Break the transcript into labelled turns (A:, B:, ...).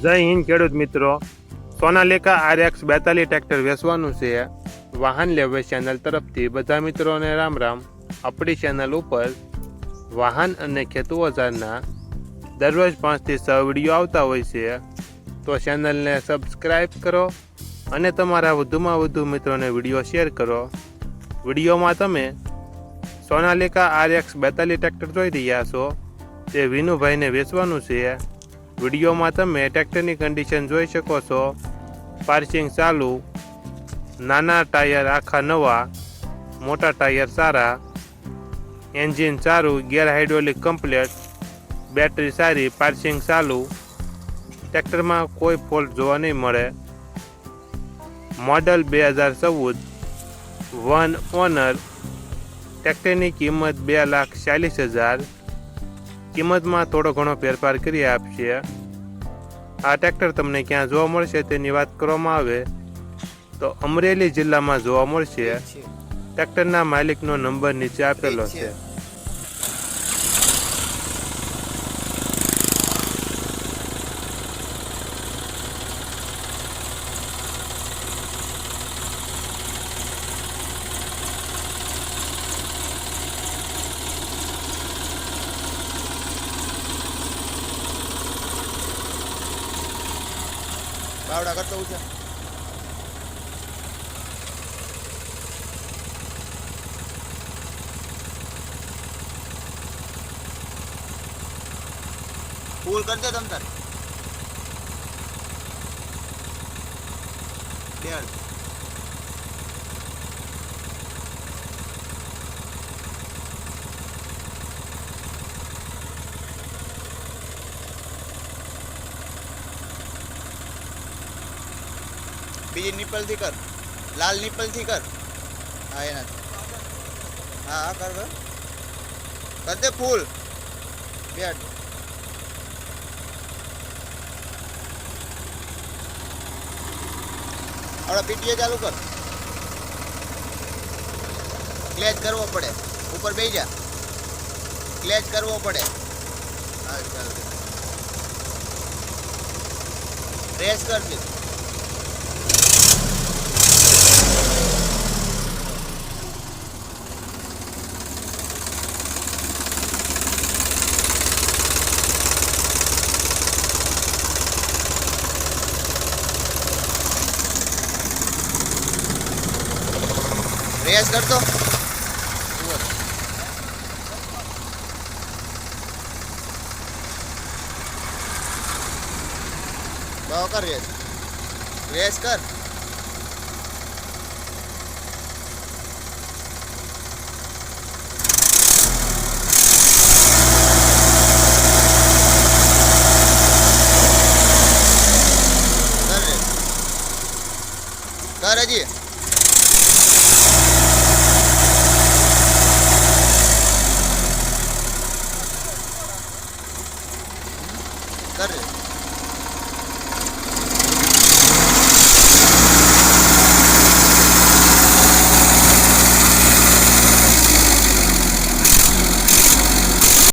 A: જય હિન્દ ખેડૂત મિત્રો. સોનાલિકા આરએક્સ બેતાલીસ ટ્રેક્ટર વેચવાનું છે. વાહન લેવે ચેનલ તરફથી બધા મિત્રોને રામ રામ. આપણી ચેનલ ઉપર વાહન અને ખેતુ ઓજારના દરરોજ પાંચથી છ વીડિયો આવતા હોય છે. તો ચેનલને સબસ્ક્રાઈબ કરો અને તમારા વધુમાં વધુ મિત્રોને વીડિયો શેર કરો. વિડીયોમાં તમે સોનાલિકા આરએક્સ બેતાલીસ ટ્રેક્ટર જોઈ રહ્યા છો. તે વિનુભાઈને વેચવાનું છે. વિડીયોમાં તમે ટ્રેક્ટરની કન્ડિશન જોઈ શકો છો. પાર્સિંગ ચાલુ. નાના ટાયર આખા નવા. મોટા ટાયર સારા. એન્જિન સારું, ગેર હાઇડ્રોલિક કમ્પ્લેટ. બેટરી સારી પાર્સિંગ ચાલુ. ટ્રેક્ટરમાં કોઈ ફોલ્ટ જોવા નહીં મળે. મોડલ બે હજાર ચૌદ. વન ઓનર ટ્રેક્ટરની કિંમત બે લાખ ચાલીસ હજાર. કિંમતમાં થોડો ઘણો ફેરફાર કરી આપશે. આ ટ્રેક્ટર તમને ક્યાં જોવા મળશે તેની વાત કરવામાં આવે. તો અમરેલી જિલ્લામાં જોવા મળશે. ટ્રેક્ટરના માલિકનો નંબર નીચે આપેલો છે.
B: પાવડા કરતો છે. ફૂલ કરજો તમ તાર. બેડ બીજી નિપલથી કર. લાલ નિપલથી કર. હા એનાથી હા હા, કર કર. દે ફૂલ. બેટ હવે પીટીએ ચાલુ કર. ક્લેચ કરવો પડે. ઉપર બેસી જા. ક્લેચ કરવો પડે. હા ચાલ રેસ કરજે. રેસ કરતો બહુ કર રેસ રેસ Грязь кар. Дороги. Дороги.